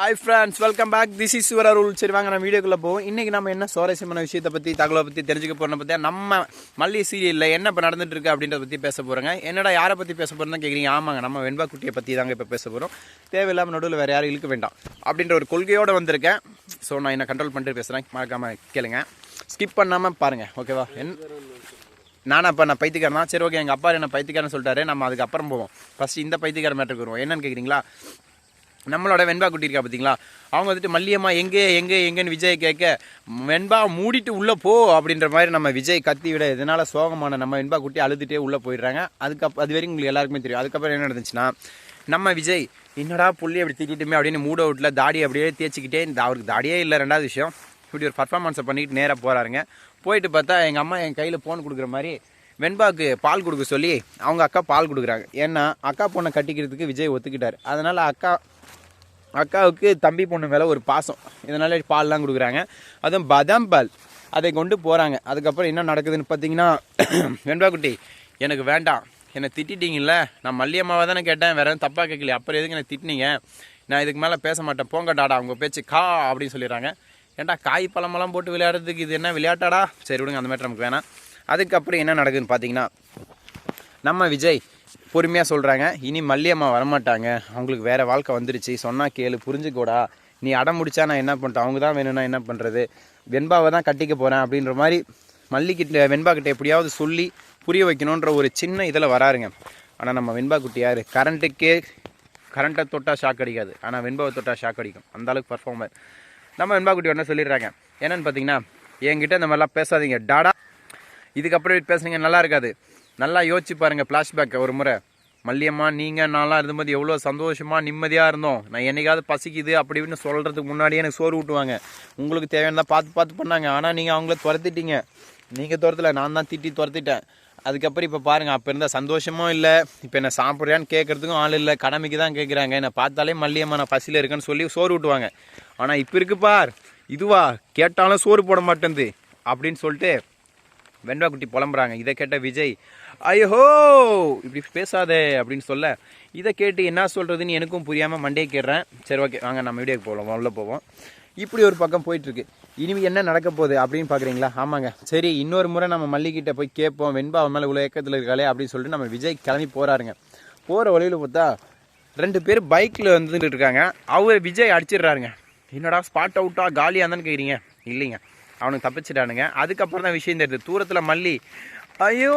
Hi friends welcome back this is your rule சரி வாங்க நம்ம வீடியோக்குள்ளே போவோம். இன்றைக்கி நம்ம என்ன சுவாரஸ்யமான விஷயத்தை பற்றி தகவலை பற்றி தெரிஞ்சுக்க போகிறோம் பற்றி நம்ம மல்லி சீரியலில் என்ன இப்போ நடந்துட்டு இருக்கு அப்படின்றத பற்றி பேச போகிறோங்க என்னடா யாரை பற்றி பேச போகிறோம் கேட்குறீங்க ஆமாங்க நம்ம வெண்பா குட்டியை பற்றி தாங்க இப்போ பேச போகிறோம் தேவையில்லாமல் நடுவில் வேறு யாரும் இழுக்க வேண்டாம். அப்படின்ற ஒரு கொள்கையோடு வந்திருக்கேன். ஸோ நான் என்ன கண்ட்ரோல் பண்ணிட்டு பேசுகிறேன் மறக்காமல் கேளுங்க. ஸ்கிப் பண்ணாமல் பாருங்கள் ஓகேவா என் நானா அப்போ நான் பைத்தியக்காரன்? தான் சரி ஓகே எங்கள் அப்பா என்ன பைத்தியக்காரன் சொல்லிட்டாரு. நம்ம அதுக்கப்புறம் போவோம். ஃபஸ்ட்டு இந்த பைத்தியக்கார மேட்டருக்கு வருவோம். என்னன்னு கேட்குறீங்களா நம்மளோட வெண்பா குட்டி இருக்கா பார்த்தீங்களா அவங்க வந்துட்டு மல்லியம்மா எங்கே எங்கே எங்கேன்னு விஜய் கேட்க வெண்பா மூடிட்டு உள்ளே போ அப்படின்ற மாதிரி நம்ம விஜய் கத்தி விட இதனால் சோகமான நம்ம வெண்பா குட்டி அழுதுகிட்டே உள்ளே போயிடுறாங்க. அதுக்கப்புறம் அது வரைக்கும் உங்களுக்கு எல்லாருக்குமே தெரியும். அதுக்கப்புறம் என்ன நடந்துச்சுன்னா நம்ம விஜய் என்னடா புள்ளி அப்படி திட்டிட்டுமே? அப்படின்னு மூட் அவுட்டில் தாடி அப்படியே தேய்ச்சிக்கிட்டே இந்த அவருக்கு தாடியே இல்லை. ரெண்டாவது விஷயம் இப்படி ஒரு பர்ஃபார்மன்ஸை பண்ணிட்டு நேராக போகிறாருங்க போயிட்டு பார்த்தா எங்கள் அம்மா என் கையில் ஃபோன் கொடுக்குற மாதிரி வெண்பாவுக்கு பால் கொடுக்க சொல்லி அவங்க அக்கா பால் கொடுக்குறாங்க. ஏன்னா அக்கா பொண்ணை கட்டிக்கிறதுக்கு விஜய் ஒத்துக்கிட்டார். அதனால் அக்கா அக்காவுக்கு தம்பி பொண்ணு மேலே ஒரு பாசம். இதனால பால்லாம் கொடுக்குறாங்க. அதுவும் பதாம் பால். அதை கொண்டு போகிறாங்க அதுக்கப்புறம் என்ன நடக்குதுன்னு பார்த்தீங்கன்னா வெண்பா குட்டி எனக்கு வேண்டாம். என்னை திட்டிட்டீங்கல்ல? நான் மல்லியம்மாவை தானே கேட்டேன். வேற எதுவும் தப்பாக கேட்கல அப்புறம் எதுக்கு என்னை திட்டினீங்க? நான் இதுக்கு மேலே பேச மாட்டேன். போங்க டாடா அவங்க பேச்சு கா அப்படின்னு சொல்லிடுறாங்க. ஏன்டா காய் பழமெல்லாம் போட்டு விளையாடுறதுக்கு இது என்ன விளையாட்டாடா? சரி விடுங்க அந்த மாதிரி நமக்கு வேணாம். அதுக்கப்புறம் என்ன நடக்குதுன்னு பார்த்தீங்கன்னா நம்ம விஜய் பொறுமையாக சொல்கிறாங்க இனி மல்லியம்மா வரமாட்டாங்க. அவங்களுக்கு வேறு வாழ்க்கை வந்துருச்சு. சொன்னால் கேளு புரிஞ்சுக்கோடா. நீ அடம் முடிச்சா நான் என்ன பண்ணிட்டேன் அவங்க தான் வேணும்னா என்ன பண்ணுறது வெண்பாவை தான் கட்டிக்க போகிறேன் அப்படின்ற மாதிரி மல்லிக்கிட்ட வெண்பா கிட்ட எப்படியாவது சொல்லி புரிய வைக்கணுன்ற ஒரு சின்ன இதில் வராருங்க. ஆனால் நம்ம வெண்பா குட்டி யார்? கரண்ட்டுக்கே கரண்ட்டை தொட்டால் ஷாக் அடிக்காது. ஆனால் வெண்பாவை தொட்டால் ஷாக் அடிக்கும். அந்த அளவுக்கு பர்ஃபார்மர் நம்ம வெண்பா குட்டி ஒன்று சொல்லிடுறாங்க. என்னென்னு பார்த்தீங்கன்னா என்கிட்ட இந்த மாதிரிலாம் பேசாதீங்க. டாடா. இதுக்கப்புறம் பேசுனீங்க நல்லா இருக்காது. நல்லா யோசிச்சு பாருங்கள் ஃப்ளாஷ்பேக் ஒரு முறை. மல்லியம்மா நீங்கள் நான்லாம் இருந்தபோது எவ்வளோ சந்தோஷமாக நிம்மதியாக இருந்தோம். நான் என்னைக்காவது பசிக்குது அப்படி இப்படின்னு சொல்கிறதுக்கு முன்னாடியே எனக்கு சோறு ஊட்டுவாங்க. உங்களுக்கு தேவையானதாக பார்த்து பார்த்து பண்ணாங்க. ஆனால் நீங்கள் அவங்கள துரத்திட்டீங்க. நீங்கள் துரத்தல நான் தான் திட்டி துரத்திட்டேன். அதுக்கப்புறம் இப்போ பாருங்கள் அப்போ இருந்தால் சந்தோஷமும் இல்லை. இப்போ என்ன சாப்பிட்றியான்னு கேட்குறதுக்கும் ஆள் இல்லை. கடமைக்கு தான் கேட்குறாங்க என்னை பார்த்தாலே மல்லியம்மா நான் பசியில் இருக்கேன்னு சொல்லி சோறு ஊட்டுவாங்க. ஆனால் இப்போ இருக்குது பார் இதுவா கேட்டாலும் சோறு போட மாட்டேங்குது அப்படின்னு சொல்லிட்டு வெண்பா குட்டி புலம்புறாங்க. இதை கேட்ட விஜய் ஐயோ இப்படி பேசாதே அப்படின்னு சொல்ல. இதை கேட்டு என்ன சொல்கிறதுன்னு எனக்கும் புரியாமல் மண்டே கேடுறேன் சரி ஓகே வாங்க நம்ம வீடியோக்கு போகலாம் உள்ளே போவோம். இப்படி ஒரு பக்கம் போயிட்டுருக்கு. இனிமே என்ன நடக்க போகுது அப்படின்னு பார்க்குறீங்களா ஆமாங்க. சரி இன்னொரு முறை நம்ம மல்லிகிட்ட போய் கேட்போம். வெண்பா அவன் மேலே இவ்வளோ ஏக்கத்தில் இருக்காளே அப்படின்னு சொல்லிட்டு நம்ம விஜய் கிளம்பி போகிறாருங்க போகிற வழியில் பார்த்தா ரெண்டு பேர் பைக்கில் வந்துட்டு இருக்காங்க. அவர் விஜய் அடிச்சிடுறாருங்க. என்னடா ஸ்பாட் அவுட்டா காலியாக இருந்தான்னு கேட்குறீங்க இல்லைங்க. அவனுக்கு தப்பிச்சிட்டானுங்க. அதுக்கப்புறம் தான் விஷயம் தெரியுது. தூரத்தில் மல்லி ஐயோ!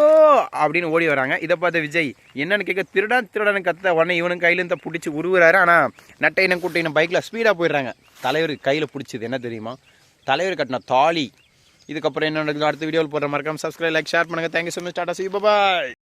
அப்படின்னு ஓடி வராங்க. இதை பார்த்த விஜய் என்னன்னு கேட்க திருடன் திருடன் கத்த உடனே இவனும் கையிலேருந்து பிடிச்சி உருவுறாரு. ஆனால் நட்டையினம் குட்டையினம் பைக்கில் ஸ்பீடாக போயிடுறாங்க. தலைவர் கையில் பிடிச்சது என்ன தெரியுமா? தலைவர் கட்டின தாலி. இதுக்கப்புறம் என்ன நடக்குது அடுத்த வீடியோவில் போடுற மறக்காம சப்ஸ்கிரைப் லைக் ஷேர் பண்ணுங்கள் thank you so much tata see bye